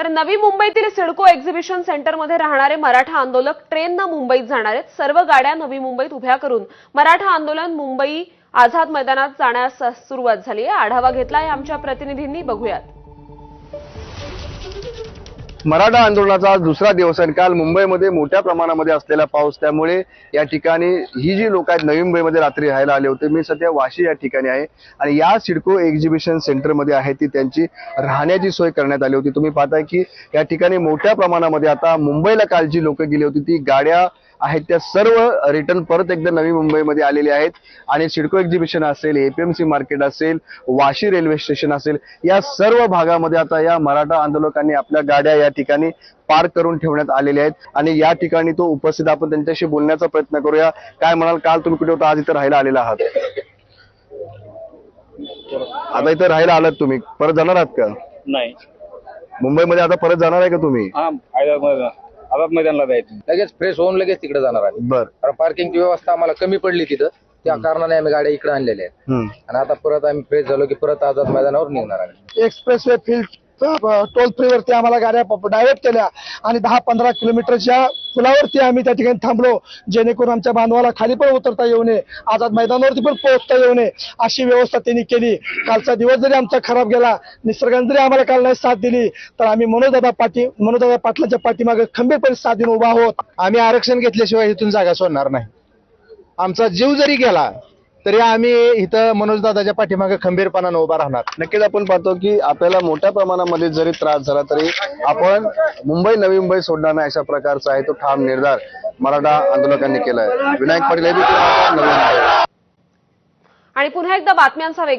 तर नवी मुंबईतील सिडको एक्झिबिशन सेंटरमध्ये राहणारे मराठा आंदोलक ट्रेननं मुंबईत जाणार आहेत. सर्व गाड्या नवी मुंबईत उभ्या करून मराठा आंदोलन मुंबई आझाद मैदानात जाण्यास सुरुवात झाली आहे. आढावा घेतलाय आमच्या प्रतिनिधींनी. बघूयात. मराठा आंदोलनाचा आज दुसरा दिवस आहे काल मुंबईमध्ये मोठ्या प्रमाणामध्ये असलेला पाऊस त्यामुळे या ठिकाणी ही जी लोक आहेत नवी मुंबईमध्ये रात्री राहायला आले होते. मी सध्या वाशी या ठिकाणी आहे आणि या सिडको एक्झिबिशन सेंटरमध्ये आहे ती त्यांची राहण्याची सोय करण्यात आली होती. तुम्ही पाहताय की या ठिकाणी मोठ्या प्रमाणामध्ये आता मुंबईला काल जी लोक गेली होती ती गाड्या आहेत त्या सर्व रिटर्न परत एकदा नवी मुंबईमध्ये आलेल्या आहेत. आणि सिडको एक्झिबिशन असेल एपीएमसी मार्केट असेल वाशी रेल्वे स्टेशन असेल या सर्व भागामध्ये आता या मराठा आंदोलकांनी आपल्या गाड्या या ठिकाणी पार्क करून ठेवण्यात आलेल्या आहेत. आणि या ठिकाणी तो उपस्थित आपण त्यांच्याशी बोलण्याचा प्रयत्न करूया. काय म्हणाल काल तुम्ही कुठे होता? आज इथं राहायला आलेला आहात. आता इथं राहायला आलात तुम्ही. परत जाणार आहात का? नाही. मुंबईमध्ये आता परत जाणार आहे का तुम्ही? आझाद आझाद मैदानला जायचं. लगेच फ्रेश होऊन लगेच तिकडे जाणार आम्ही. बर. कारण पार्किंगची व्यवस्था आम्हाला कमी पडली तिथं. त्या कारणाने आम्ही गाड्या इकडे आणलेल्या आहेत. आणि आता परत आम्ही फ्रेश झालो की परत आझाद मैदानावर निघणार आम्ही. एक्सप्रेस वे फील्ड टोल फ्रीवरती आम्हाला गाड्या डायव्हर्ट केल्या. आणि दहा पंधरा किलोमीटरच्या पुलावरती आम्ही त्या ठिकाणी थांबलो जेणेकरून आमच्या बांधवाला खाली पण उतरता येऊ नये आझाद मैदानावरती पण पोहोचता येऊ नये अशी व्यवस्था त्यांनी केली. कालचा दिवस जरी आमचा खराब गेला निसर्गाने जरी आम्हाला काल नाही साथ दिली तर आम्ही मनोजदादा पाटी मनोजदादा पाटलांच्या पाठीमागे खंबीरपणे साथ देऊन उभा आहोत. आम्ही आरक्षण घेतल्याशिवाय इथून जागा सोडणार नाही. आमचा जीव जरी गेला तरी आम्ही इथं मनोजदादाच्या पाठीमागे खंबीरपणानं उभा राहणार. नक्कीच आपण पाहतो की आपल्याला मोठ्या प्रमाणामध्ये जरी त्रास झाला तरी आपण मुंबई नवी मुंबई सोडणार नाही अशा प्रकारचा आहे तो ठाम निर्धार मराठा आंदोलकांनी केलाय. विनायक पाटील आणि पुन्हा एकदा बातम्यांचा वेग